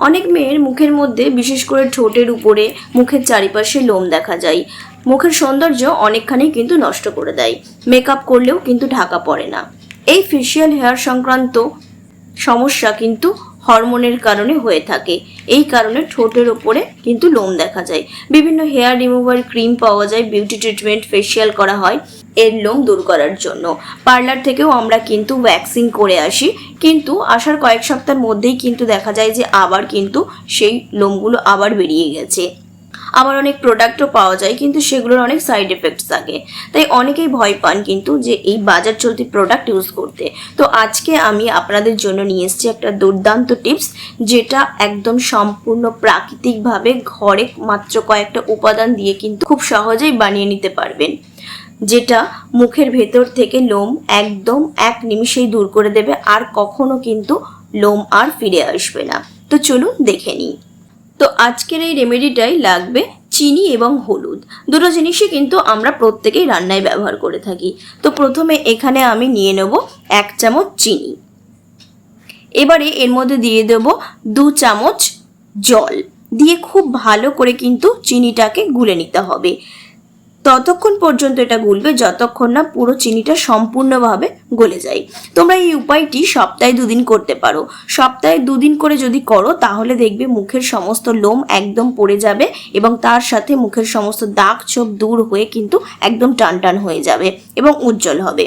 অনেক মেয়ের মুখের মধ্যে, বিশেষ করে ঠোঁটের উপরে, মুখের চারিপাশে লোম দেখা যায়। মুখের সৌন্দর্য অনেকখানি কিন্তু নষ্ট করে দেয়। মেকআপ করলেও কিন্তু ঢাকা পড়ে না। এই ফেসিয়াল হেয়ার সংক্রান্ত সমস্যা কিন্তু হরমোনের কারণে হয়ে থাকে। এই কারণে ঠোঁটের ওপরে কিন্তু লোম দেখা যায়। বিভিন্ন হেয়ার রিমুভার ক্রিম পাওয়া যায়, বিউটি ট্রিটমেন্ট, ফেসিয়াল করা হয় এর লোম দূর করার জন্য। পার্লার থেকেও আমরা কিন্তু ওয়্যাক্সিং করে আসি। কিন্তু আসার কয়েক সপ্তাহের মধ্যেই কিন্তু দেখা যায় যে আবার কিন্তু সেই লোমগুলো আবার বেরিয়ে গেছে। আবার অনেক প্রোডাক্টও পাওয়া যায়, কিন্তু সেগুলোর অনেক সাইড এফেক্টস থাকে। তাই অনেকেই ভয় পান কিন্তু যে এই বাজার চলতি প্রোডাক্ট ইউজ করতে। তো আজকে আমি আপনাদের জন্য নিয়ে এসেছি একটা দুর্দান্ত টিপস যেটা একদম সম্পূর্ণ প্রাকৃতিকভাবে ঘরে মাত্র কয়েকটা উপাদান দিয়ে কিন্তু খুব সহজেই বানিয়ে নিতে পারবেন। যেটা মুখের ভেতর থেকে লোম একদম এক নিমিষেই দূর করে দেবে, আর কখনো কিন্তু লোম আর ফিরে আসবে না। তো চলুন দেখে নিই। তো আজকের এই রেমেডিটাই লাগবে চিনি এবং হলুদ। দুটো জিনিসই কিন্তু আমরা প্রত্যেকেই রান্নায় ব্যবহার করে থাকি। তো প্রথমে এখানে আমি নিয়ে নেব এক চামচ চিনি। এবারে এর মধ্যে দিয়ে দেব দু চামচ জল। দিয়ে খুব ভালো করে কিন্তু চিনিটাকে গুলে নিতে হবে। ততক্ষণ পর্যন্ত এটা গুলবে, যতক্ষণ না পুরো চিনিটা সম্পূর্ণভাবে গলে যায়। তোমরা এই উপায়টি সপ্তাহে দুদিন করতে পারো। সপ্তাহে দুদিন করে যদি করো, তাহলে দেখবে মুখের সমস্ত লোম একদম পড়ে যাবে এবং তার সাথে মুখের সমস্ত দাগ ছোপ দূর হয়ে কিন্তু একদম টান টান হয়ে যাবে এবং উজ্জ্বল হবে।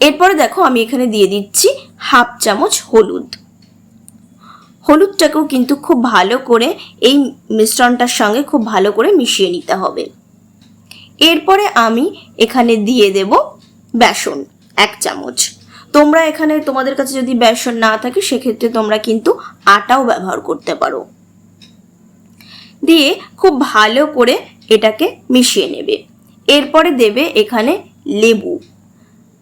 এরপরে দেখো আমি এখানে দিয়ে দিচ্ছি হাফ চামচ হলুদ। হলুদটাকেও কিন্তু খুব ভালো করে এই মিশ্রণটার সঙ্গে খুব ভালো করে মিশিয়ে নিতে হবে। এরপরে আমি এখানে দিয়ে দেব বেসন, এক চামচ। তোমরা এখানে, তোমাদের কাছে যদি বেসন না থাকে, সেক্ষেত্রে তোমরা কিন্তু আটাও ব্যবহার করতে পারো। দিয়ে খুব ভালো করে এটাকে মিশিয়ে নেবে। এরপরে দেবে এখানে লেবু।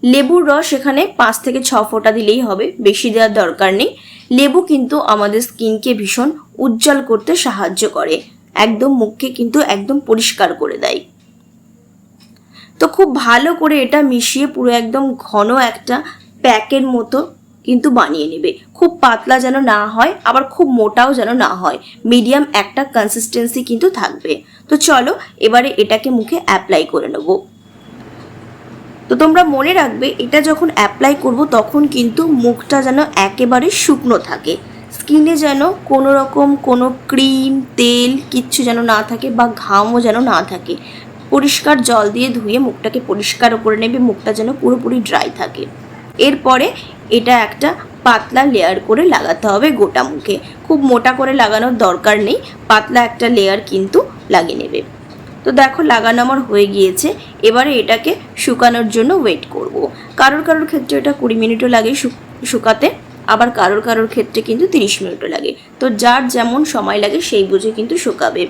লেবুর রস এখানে পাঁচ থেকে ছ ফোঁটা দিলেই হবে, বেশি দেওয়ার দরকার নেই। লেবু কিন্তু আমাদের স্কিনকে ভীষণ উজ্জ্বল করতে সাহায্য করে, একদম মুখকে কিন্তু একদম পরিষ্কার করে দেয়। তো খুব ভালো করে এটা মিশিয়ে পুরো একদম ঘন একটা প্যাকের মতো কিন্তু বানিয়ে নেবে। খুব পাতলা যেন না হয়, আবার খুব মোটাও যেন না হয়, মিডিয়াম একটা কনসিস্টেন্সি কিন্তু থাকবে। তো চলো, এবারে এটাকে মুখে অ্যাপ্লাই করে নেব। তো তোমরা মনে রাখবে, এটা যখন অ্যাপ্লাই করব তখন কিন্তু মুখটা যেন একেবারে শুকনো থাকে। স্কিনে যেন কোনো রকম কোনো ক্রিম তেল কিচ্ছু যেন না থাকে বা ঘামও যেন না থাকে। পরিষ্কার জল দিয়ে ধুয়ে মুখটাকে পরিষ্কার করে নেবে, মুখটা যেন পুরোপুরি ড্রাই থাকে। এরপরে এটা একটা পাতলা লেয়ার করে লাগাতে হবে গোটা মুখে। খুব মোটা করে লাগানোর দরকার নেই, পাতলা একটা লেয়ার কিন্তু লাগিয়ে নেবে। তো দেখো লাগানো আমার হয়ে গিয়েছে। এবারে এটাকে শুকানোর জন্য ওয়েট করব। কারোর কারোর ক্ষেত্রে এটা কুড়ি মিনিটও লাগে শুকাতে, আবার কারোর কারোর ক্ষেত্রে কিন্তু তিরিশ মিনিটও লাগে। তো যার যেমন সময় লাগে সেই বুঝে কিন্তু শুকাবে।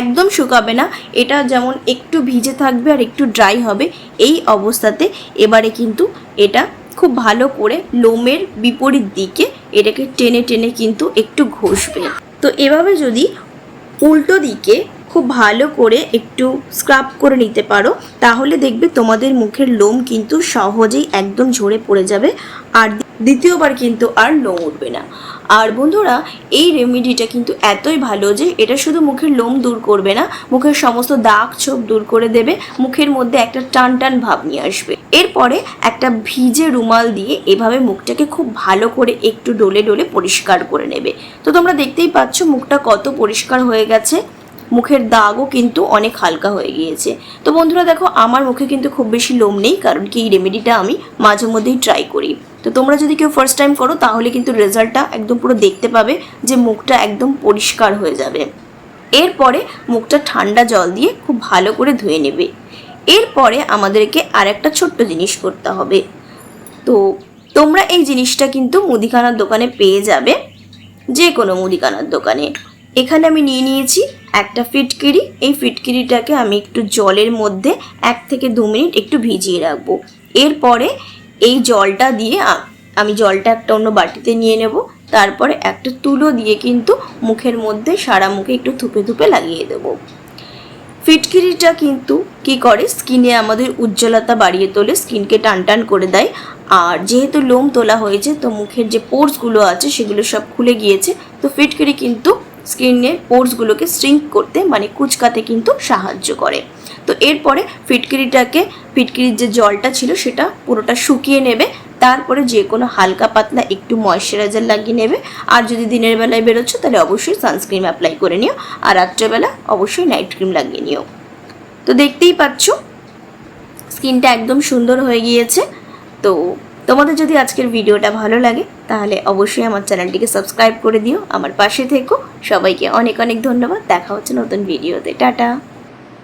একদম শুকাবে না, এটা যেমন একটু ভিজে থাকবে আর একটু ড্রাই হবে, এই অবস্থাতে এবারে কিন্তু এটা খুব ভালো করে লোমের বিপরীত দিকে এটাকে টেনে টেনে কিন্তু একটু ঘষবে। তো এভাবে যদি উল্টো দিকে খুব ভালো করে একটু স্ক্রাব করে নিতে পারো, তাহলে দেখবে তোমাদের মুখের লোম কিন্তু সহজেই একদম ঝরে পড়ে যাবে আর দ্বিতীয়বার কিন্তু আর লোম উঠবে না। আর বন্ধুরা, এই রেমেডিটা কিন্তু এতই ভালো যে এটা শুধু মুখের লোম দূর করবে না, মুখের সমস্ত দাগ ছোপ দূর করে দেবে, মুখের মধ্যে একটা টান টান ভাব নিয়ে আসবে। এরপরে একটা ভিজে রুমাল দিয়ে এভাবে মুখটাকে খুব ভালো করে একটু ডলে ডলে পরিষ্কার করে নেবে। তো তোমরা দেখতেই পাচ্ছ মুখটা কত পরিষ্কার হয়ে গেছে। মুখের দাগও কিন্তু অনেক হালকা হয়ে গিয়েছে। তো বন্ধুরা দেখো, আমার মুখে কিন্তু খুব বেশি লোম নেই, কারণ কি এই রেমেডিটা আমি মাঝে মধ্যেই ট্রাই করি। তো তোমরা যদি কেউ ফার্স্ট টাইম করো, তাহলে কিন্তু রেজাল্টটা একদম পুরো দেখতে পাবে যে মুখটা একদম পরিষ্কার হয়ে যাবে। এরপরে মুখটা ঠান্ডা জল দিয়ে খুব ভালো করে ধুয়ে নেবে। এরপরে আমাদেরকে আর একটা ছোট্ট জিনিস করতে হবে। তো তোমরা এই জিনিসটা কিন্তু মুদিখানার দোকানে পেয়ে যাবে যে কোনো মুদিখানার দোকানে। এখানে আমি নিয়ে নিয়েছি একটা ফিটকিরি, এই ফিটকিরিটাকে আমি একটু জলের মধ্যে এক থেকে দু মিনিট একটু ভিজিয়ে রাখব। এরপরে এই জলটা দিয়ে আমি জলটা একটা অন্য বাটিতে নিয়ে নেব। তারপরে একটা তুলো দিয়ে কিন্তু মুখের মধ্যে সারা মুখে একটু থুপে থুপে লাগিয়ে দেবো। ফিটকিরিটা কিন্তু কি করে? স্কিনে আমাদের উজ্জ্বলতা বাড়িয়ে তোলে, স্কিনকে টান টান করে দেয়। আর যেহেতু লোম তোলা হয়েছে, তো মুখের যে পোর্সগুলো আছে, সেগুলো সব খুলে গিয়েছে। তো ফিটকিরি কিন্তু স্কিনের পোর্সগুলোকে স্ট্রিঙ্ক করতে মানে কুচকাতে কিন্তু সাহায্য করে। তো এরপরে ফিটকিরিটাকে, ফিটকিরির যে জলটা ছিল সেটা পুরোটা শুকিয়ে নেবে, তারপরে যে কোনো হালকা পাতলা একটু ময়শ্চারাইজার লাগিয়ে নেবে। আর যদি দিনের বেলায় বেরোচ্ছ, তাহলে অবশ্যই সানস্ক্রিন অ্যাপ্লাই করে নিও। আর রাত্রেবেলা অবশ্যই নাইট ক্রিম লাগিয়ে নিও। তো দেখতেই পাচ্ছ, স্কিনটা একদম সুন্দর হয়ে গিয়েছে। তো তোমাদের যদি আজকের ভিডিওটা ভালো লাগে, তাহলে অবশ্যই আমার চ্যানেলটিকে সাবস্ক্রাইব করে দিও। আমার পাশে থেকো। সবাইকে অনেক অনেক ধন্যবাদ। দেখা হচ্ছে নতুন ভিডিওতে। টাটা।